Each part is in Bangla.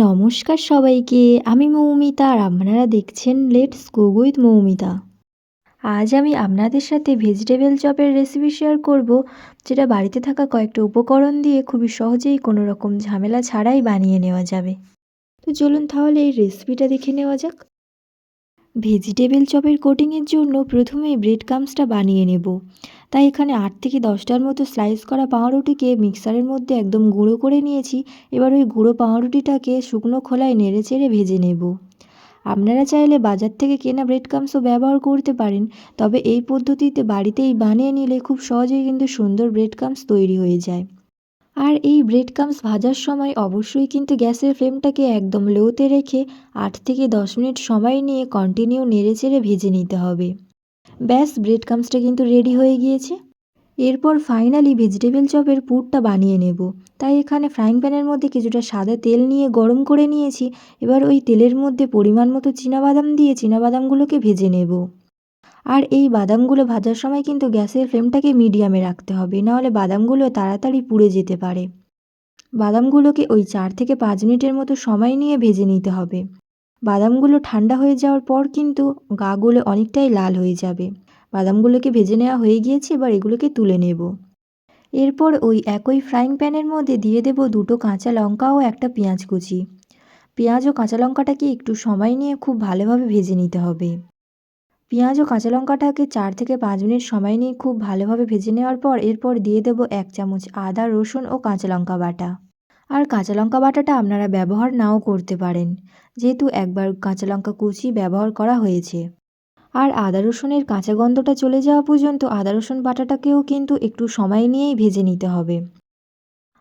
নমস্কার সবাইকে, আমি মৌমিতা আর আপনারা দেখছেন লেটস কুক উইথ মৌমিতা। আজ আমি আপনাদের সাথে ভেজিটেবল চপের রেসিপি শেয়ার করব, যেটা বাড়িতে থাকা কয়েকটা উপকরণ দিয়ে খুবই সহজেই কোনো রকম ঝামেলা ছাড়াই বানিয়ে নেওয়া যাবে। তো চলুন তাহলে এই রেসিপিটা দেখে নেওয়া যাক। ভেজিটেবল চপের কোটিংয়ের জন্য প্রথমেই ব্রেড কামসটা বানিয়ে নেব। তাই এখানে আট থেকে দশটার মতো স্লাইস করা পাউরুটিকে মিক্সারের মধ্যে একদম গুঁড়ো করে নিয়েছি। এবার ওই গুঁড়ো পাউরুটিটাকে শুকনো খোলায় নেড়ে চেড়ে ভেজে নেব। আপনারা চাইলে বাজার থেকে কেনা ব্রেড কামসও ব্যবহার করতে পারেন, তবে এই পদ্ধতিতে বাড়িতেই বানিয়ে নিলে খুব সহজেই কিন্তু সুন্দর ব্রেড কামস তৈরি হয়ে যায়। আর এই ব্রেড কামস ভাজার সময় অবশ্যই কিন্তু গ্যাসের ফ্লেমটাকে একদম লোতে রেখে আট থেকে দশ মিনিট সময় নিয়ে কন্টিনিউ নেড়ে চেড়ে ভেজে নিতে হবে। ব্যাস ব্রেড কামসটা কিন্তু রেডি হয়ে গিয়েছে। এরপর ফাইনালি ভেজিটেবল চপের পুরটা বানিয়ে নেব। তাই এখানে ফ্রাইং প্যানের মধ্যে কিছুটা সাদা তেল নিয়ে গরম করে নিয়েছি। এবার ওই তেলের মধ্যে পরিমাণ মতো বাদাম দিয়ে বাদামগুলোকে ভেজে নেব। আর এই বাদামগুলো ভাজার সময় কিন্তু গ্যাসের ফ্লেমটাকে মিডিয়ামে রাখতে হবে, নাহলে বাদামগুলো তাড়াতাড়ি পুড়ে যেতে পারে। বাদামগুলোকে ওই চার থেকে পাঁচ মিনিটের মতো সময় নিয়ে ভেজে নিতে হবে। বাদামগুলো ঠান্ডা হয়ে যাওয়ার পর কিন্তু গাগুলো অনেকটাই লাল হয়ে যাবে। বাদামগুলোকে ভেজে নেওয়া হয়ে গিয়েছে, এবার এগুলোকে তুলে নেব। এরপর ওই একই ফ্রাইং প্যানের মধ্যে দিয়ে দেব দুটো কাঁচা লঙ্কা ও একটা পেঁয়াজ কুচি। পেঁয়াজ ও কাঁচা লঙ্কাটাকে একটু সময় নিয়ে খুব ভালোভাবে ভেজে নিতে হবে। পেঁয়াজ ও কাঁচা লঙ্কাটাকে চার থেকে পাঁচ মিনিট সময় নিয়ে খুব ভালোভাবে ভেজে নেওয়ার পর এরপর দিয়ে দেব এক চামচ আদা, রসুন ও কাঁচা লঙ্কা বাটা। আর কাঁচা লঙ্কা বাটাটা আপনারা ব্যবহার নাও করতে পারেন। যেহেতু একবার কাঁচা লঙ্কা কুচি ব্যবহার করা হয়েছে। আর আদা রসুনের কাঁচা গন্ধটা চলে যাওয়া পর্যন্ত আদা রসুন বাটাটাকেও কিন্তু একটু সময় নিয়েই ভেজে নিতে হবে।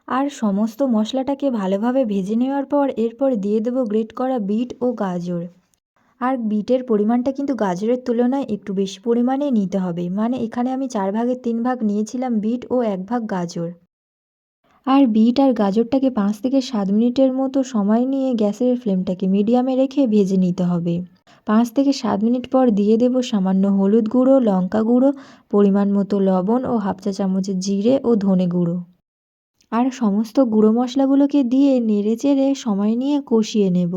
আর সমস্ত মশলাটাকে ভালোভাবে ভেজে নেওয়ার পর এরপর দিয়ে দেবো গ্রেট করা বিট ও গাজর। আর বিটের পরিমাণটা কিন্তু গাজরের তুলনায় একটু বেশি পরিমাণে নিতে হবে। মানে এখানে আমি চার ভাগের তিন ভাগ নিয়েছিলাম বিট ও এক ভাগ গাজর। আর বিট আর গাজরটাকে পাঁচ থেকে সাত মিনিটের মতো সময় নিয়ে গ্যাসের ফ্লেমটাকে মিডিয়ামে রেখে ভেজে নিতে হবে। পাঁচ থেকে সাত মিনিট পর দিয়ে দেব সামান্য হলুদ গুঁড়ো, লঙ্কা গুঁড়ো, পরিমাণ মতো লবণ ও হাফ চা চামচের জিরে ও ধনে গুঁড়ো। আর সমস্ত গুঁড়ো মশলাগুলোকে দিয়ে নেড়ে চেড়ে সময় নিয়ে কষিয়ে নেব।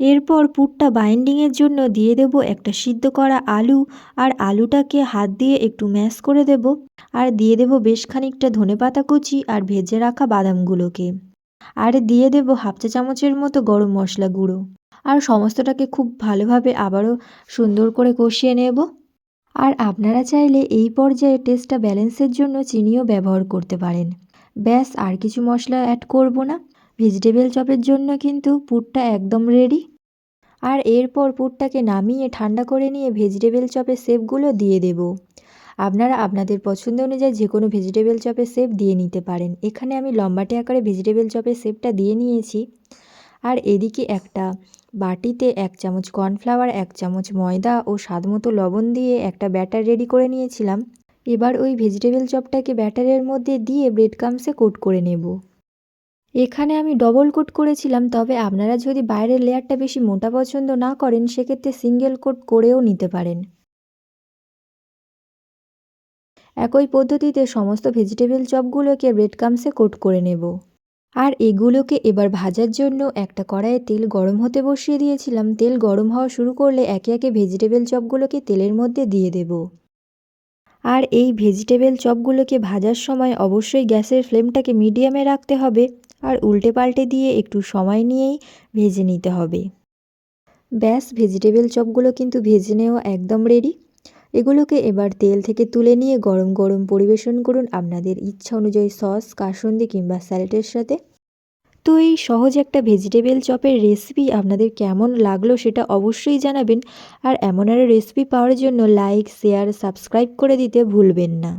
এরপর পুরটা বাইন্ডিংয়ের জন্য দিয়ে দেব একটা সিদ্ধ করা আলু আর আলুটাকে হাত দিয়ে একটু ম্যাশ করে দেব। আর দিয়ে দেব বেশ খানিকটা ধনে পাতা কুচি আর ভেজে রাখা বাদামগুলোকে। আর দিয়ে দেব হাফ চা চামচের মতো গরম মশলা গুঁড়ো। আর সমস্তটাকে খুব ভালোভাবে আবারও সুন্দর করে কষিয়ে নেব। আর আপনারা চাইলে এই পর্যায়ে টেস্টটা ব্যালেন্সের জন্য চিনিও ব্যবহার করতে পারেন। ব্যাস, আর কিছু মশলা অ্যাড করব না। ভেজিটেবল চপের জন্য কিন্তু পুরটা একদম রেডি। আর এরপর পুরটাকে নামিয়ে ঠান্ডা করে নিয়ে ভেজিটেবল চপের শেপগুলো দিয়ে দেব। আপনারা আপনাদের পছন্দ অনুযায়ী যে কোনো ভেজিটেবল চপের শেপ দিয়ে নিতে পারেন। এখানে আমি লম্বাটে আকারে ভেজিটেবল চপের শেপটা দিয়ে নিয়েছি। আর এদিকে একটা বাটিতে এক চামচ কর্নফ্লাওয়ার, এক চামচ ময়দা ও স্বাদ মতো লবণ দিয়ে একটা ব্যাটার রেডি করে নিয়েছিলাম। এবার ওই ভেজিটেবল চপটাকে ব্যাটারের মধ্যে দিয়ে ব্রেড কামসে কোট করে নেব। এখানে আমি ডবল কোট করেছিলাম, তবে আপনারা যদি বাইরের লেয়ারটা বেশি মোটা পছন্দ না করেন, সেক্ষেত্রে সিঙ্গেল কোট করেও নিতে পারেন। একই পদ্ধতিতে সমস্ত ভেজিটেবল চপগুলোকে ব্রেড কামসে কোট করে নেব। আর এগুলোকে এবার ভাজার জন্য একটা কড়াইয়ে তেল গরম হতে বসিয়ে দিয়েছিলাম। তেল গরম হওয়া শুরু করলে একে একে ভেজিটেবল চপগুলোকে তেলের মধ্যে দিয়ে দেব। আর এই ভেজিটেবল চপগুলোকে ভাজার সময় অবশ্যই গ্যাসের ফ্লেমটাকে মিডিয়ামে রাখতে হবে। আর উল্টে পাল্টে দিয়ে একটু সময় নিয়েই ভেজে নিতে হবে। ব্যাস, ভেজিটেবল চপগুলো কিন্তু ভেজে নেওয়া একদম রেডি এগুলোকে এবার তেল থেকে তুলে নিয়ে গরম গরম পরিবেশন করুন আপনাদের ইচ্ছা অনুযায়ী সস, কাসন্দি কিংবা স্যালাডের সাথে। তো এই সহজ একটা ভেজিটেবল চপের রেসিপি আপনাদের কেমন লাগল সেটা অবশ্যই জানাবেন। আর এমন আরও রেসিপি পাওয়ার জন্য লাইক শেয়ার সাবস্ক্রাইব করে দিতে ভুলবেন না।